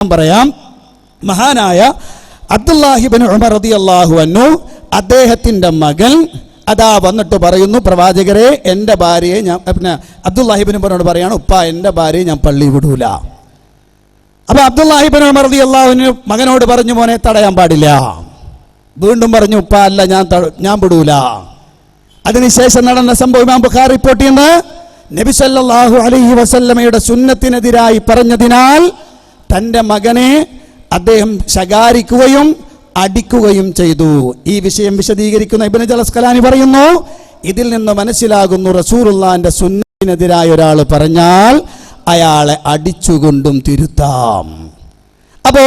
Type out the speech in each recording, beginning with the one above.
പറയാം. മഹാനായ അബ്ദുല്ലാഹിബിൻ ഉമർ റതി അള്ളാഹു അന്നു അദ്ദേഹത്തിന്റെ മകൻ അതാ വന്നിട്ട് പറയുന്നു പ്രവാചകരെ എന്റെ ഭാര്യയെ ഞാൻ പിന്നെ അബ്ദുല്ലാഹിബിൻ ഉമറിനോട് പറയാണ് ഉപ്പ എന്റെ ഭാര്യയെ ഞാൻ പള്ളി വിടൂല. അപ്പൊ അബ്ദുല്ലാഹിബിൻ ഉമർ റതി അള്ളാഹുവിന് മകനോട് പറഞ്ഞു മോനെ തടയാൻ പാടില്ല. വീണ്ടും പറഞ്ഞു ഉപ്പ അല്ല ഞാൻ ഞാൻ വിടൂല. അതിനുശേഷം നടന്ന സംഭവം ഇമാം ബുഖാർ റിപ്പോർട്ട് ചെയ്യുന്ന നബി സല്ലല്ലാഹു അലൈഹി വസല്ലമയുടെ സുന്നത്തിനെതിരായി പറഞ്ഞതിനാൽ തന്റെ മകനെ അദ്ദേഹം ശകാരിക്കുകയും അടിക്കുകയും ചെയ്തു. ഈ വിഷയം വിശദീകരിക്കുന്ന ഇബിന് ജലസ്കലാനി പറയുന്നു ഇതിൽ നിന്ന് മനസ്സിലാകുന്നു റസൂറുല്ലാന്റെ സുന്നത്തിനെതിരായ ഒരാൾ പറഞ്ഞാൽ അയാളെ അടിച്ചുകൊണ്ടും തിരുത്താം. അപ്പോ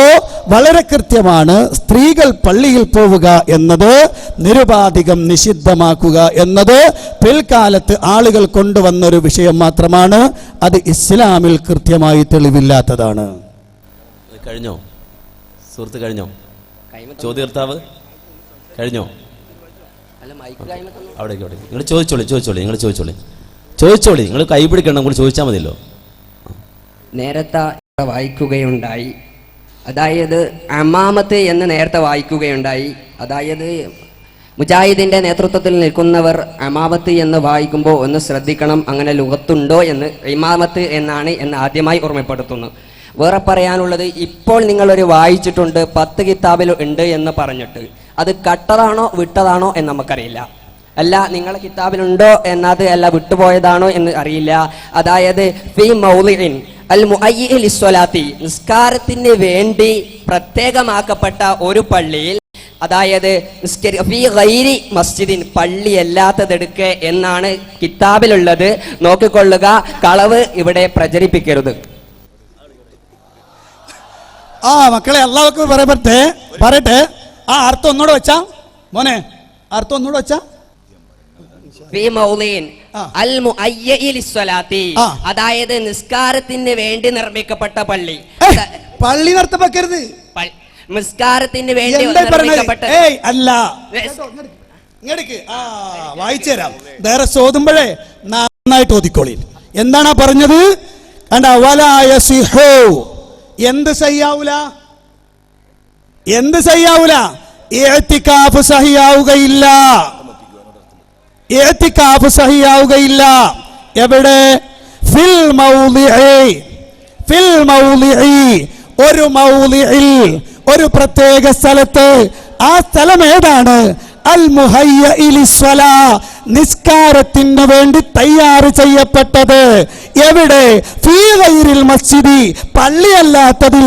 വളരെ കൃത്യമാണ് സ്ത്രീകൾ പള്ളിയിൽ പോവുക എന്നത് നിരുപാധികം നിഷിദ്ധമാക്കുക എന്നത് പിൽക്കാലത്ത് ആളുകൾ കൊണ്ടുവന്നൊരു വിഷയം മാത്രമാണ് അത് ഇസ്ലാമിൽ കൃത്യമായി തെളിവില്ലാത്തതാണ്. കഴിഞ്ഞോ? സുഹൃത്ത് കഴിഞ്ഞോ? ചോദ്യകർത്താവ് കഴിഞ്ഞോ? അവിടേക്ക് അവിടെ നിങ്ങൾ ചോദിച്ചോളി ചോദിച്ചോളി നിങ്ങൾ ചോദിച്ചോളി. ചോദിച്ചോളി നിങ്ങൾ കൈ പിടിക്കണം കൂടി ചോദിച്ചാൽ മതിയല്ലോ. നേരത്തെ വായിക്കുകയുണ്ടായി. അതായത് അമാമത്ത് എന്ന് നേരത്തെ വായിക്കുകയുണ്ടായി. അതായത് മുജാഹിദിന്റെ നേതൃത്വത്തിൽ നിൽക്കുന്നവർ അമാമത്ത് എന്ന് വായിക്കുമ്പോൾ ഒന്ന് ശ്രദ്ധിക്കണം അങ്ങനെ ലുഹത്തുണ്ടോ എന്ന് ഇമാമത്ത് എന്നാണ് എന്ന് ആദ്യമായി ഓർമ്മപ്പെടുത്തുന്നു. വേറെ പറയാനുള്ളത് ഇപ്പോൾ നിങ്ങളൊരു വായിച്ചിട്ടുണ്ട് പത്ത് കിതാബിൽ ഉണ്ട് എന്ന് പറഞ്ഞിട്ട്. അത് കട്ടതാണോ വിട്ടതാണോ എന്ന് നമുക്കറിയില്ല. അല്ല നിങ്ങളെ കിതാബിലുണ്ടോ എന്നത് അല്ല വിട്ടുപോയതാണോ എന്ന് അറിയില്ല. അതായത് ഫി മൗലിഇൻ അൽ മുഅയ്യി ലിസ്വലാത്തി നിസ്കാരത്തിന് വേണ്ടി പ്രത്യേകമാക്കപ്പെട്ട ഒരു പള്ളിയിൽ അതായത് ഗൈരി മസ്ജിദിൻ പള്ളി അല്ലാത്തതെടുക്കുക എന്നാണ് കിതാബിലുള്ളത്. നോക്കിക്കൊള്ളുക കളവ് ഇവിടെ പ്രചരിപ്പിക്കരുത്. ആ മക്കളെ അള്ളാഹ്ക്ക് പറയട്ടെ പറയട്ടെ ആ അർത്ഥം ഒന്നുകൂടെ വെച്ചാ? മോനെ അർത്ഥം ഒന്നുകൂടെ വെച്ചാ? അതായത് നിസ്കാരത്തിന് വേണ്ടി നിർമ്മിക്കപ്പെട്ട പള്ളി. പള്ളി നിർത്തപ്പെക്കരുത്. നിസ്കാരത്തിന് വേണ്ടി നിർമ്മിക്കപ്പെട്ട അല്ല. ഇങ്ങടക്ക് ആ വായിച്ചു തരാം. വേറെ ചോദുമ്പോഴേ നന്നായിട്ട് ഓതിക്കോളി. എന്താണ് പറഞ്ഞത്? കണ്ട വലായ സിഹോ എന്ത് സഹിയാവൂല? എന്ത് സഹിയാവൂല? ഏത്തിക്കാഫ് സഹിയാവുകയില്ല. ഏത്തിക്കാഫ് സഹിയാവുകയില്ല. എവിടെ? ഫിൽ ഫിൽ ഒരു ഒരു പ്രത്യേക സ്ഥലത്ത്. ആ സ്ഥലം ഏതാണ്? അൽ മുഹയ്യ നിസ്കാരത്തിന് വേണ്ടി തയ്യാറ് ചെയ്യപ്പെട്ടത്. എവിടെ? മസ്ജിദി. പള്ളിയല്ലാത്തതിൽ